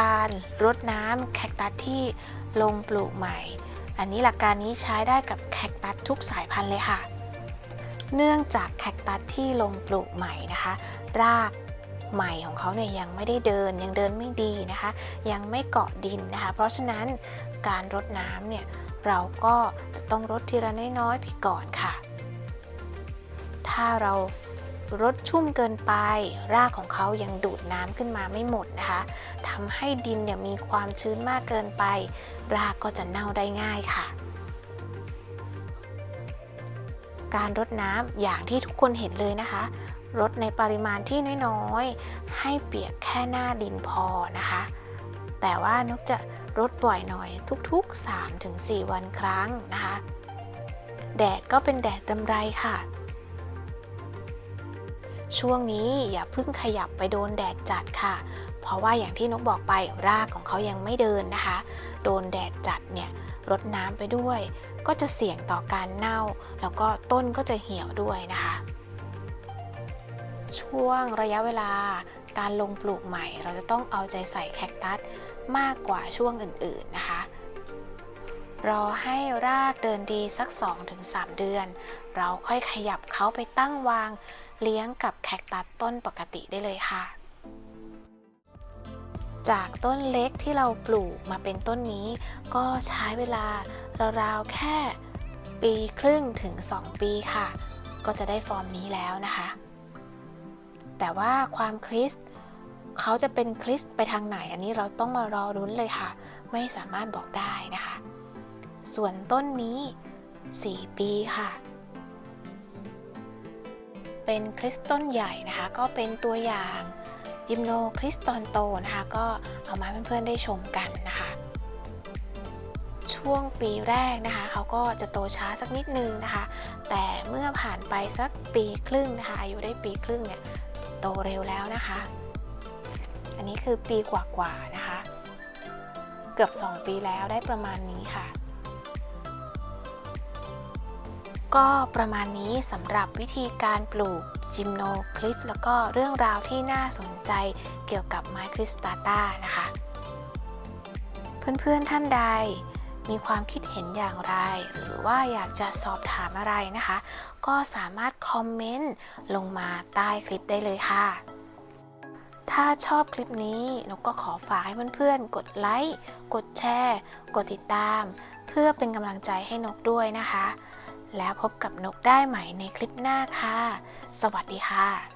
การรดน้ำแคคตัสที่ลงปลูกใหม่ อันนี้หลักการนี้ใช้ได้กับแคคตัสทุกสายพันธุ์เลยค่ะ เนื่องจากแคคตัสที่ลงปลูกใหม่นะคะ รากใหม่ของเขาเนี่ยยังไม่ได้เดินยังเดินไม่ดีนะคะ ยังไม่เกาะดินนะคะ เพราะฉะนั้นการรดน้ำเนี่ยเราก็จะต้องรดทีละน้อยๆไปก่อนค่ะ ถ้าเรา รดชุ่มเกินไป รากของเขายังดูดน้ำขึ้นมาไม่หมดนะคะทำให้ดินเนี่ยมีความชื้นมากเกินไป รากก็จะเน่าได้ง่ายค่ะ การรดน้ำอย่างที่ทุกคนเห็นเลยนะคะรดในปริมาณที่น้อยๆ ให้เปียกแค่หน้าดินพอนะคะ แต่ว่านกจะรดบ่อยหน่อยทุกๆ 3-4 วันครั้งนะคะ แดดก็เป็นแดดดำไรค่ะ ช่วงนี้อย่าเพิ่งขยับไปโดนแดดจัดค่ะ เพราะว่าอย่างที่นกบอกไปรากของเขายังไม่เดินนะคะ โดนแดดจัดเนี่ยรดน้ำไปด้วย ก็จะเสี่ยงต่อการเน่า แล้วก็ต้นก็จะเหี่ยวด้วยนะคะ ช่วงระยะเวลาการลงปลูกใหม่ เราจะต้องเอาใจใส่แคคตัสมากกว่าช่วงอื่นๆนะคะรอให้รากเดินดีสัก 2-3 เดือน เราค่อยขยับเขาไปตั้งวาง เลี้ยงกับแคคตัสต้นปกติได้เลยค่ะ จากต้นเล็กที่เราปลูกมาเป็นต้นนี้ ก็ใช้เวลาราวๆแค่ปีครึ่งถึง 2 ปีค่ะ ก็จะได้ฟอร์มนี้แล้วนะคะ แต่ว่าความคริสเขาจะเป็นคริสไปทางไหนอันนี้เราต้องมารอรุ้นเลยค่ะ ไม่สามารถบอกได้นะคะ ส่วนต้นนี้ 4 ปีค่ะ เป็นคริสต้นใหญ่นะคะ ก็เป็นตัวอย่างยิมโนคริสตอนโตนะคะ ก็เอามาให้เพื่อนๆได้ชมกันนะคะ ช่วงปีแรกนะคะ เขาก็จะโตช้าสักนิดนึงนะคะ แต่เมื่อผ่านไปสักปีครึ่งนะคะ อายุได้ปีครึ่งเนี่ยโตเร็วแล้วนะคะ อันนี้คือปีกว่าๆนะคะ เกือบ 2 ปีแล้วได้ประมาณนี้ค่ะ ก็ประมาณนี้สำหรับวิธีการปลูกจิมโนคลิสแล้วก็เรื่องราวที่น่าสนใจเกี่ยวกับไม้คริสตาตานะคะ เพื่อนๆท่านใดมีความคิดเห็นอย่างไร หรือว่าอยากจะสอบถามอะไรนะคะ ก็สามารถคอมเมนต์ลงมาใต้คลิปได้เลยค่ะ ถ้าชอบคลิปนี้นกก็ขอฝากให้เพื่อนๆ กดไลค์ กดแชร์ กดติดตาม เพื่อเป็นกำลังใจให้นกด้วยนะคะ แล้วพบกับนกได้ใหม่ในคลิปหน้าค่ะ สวัสดีค่ะ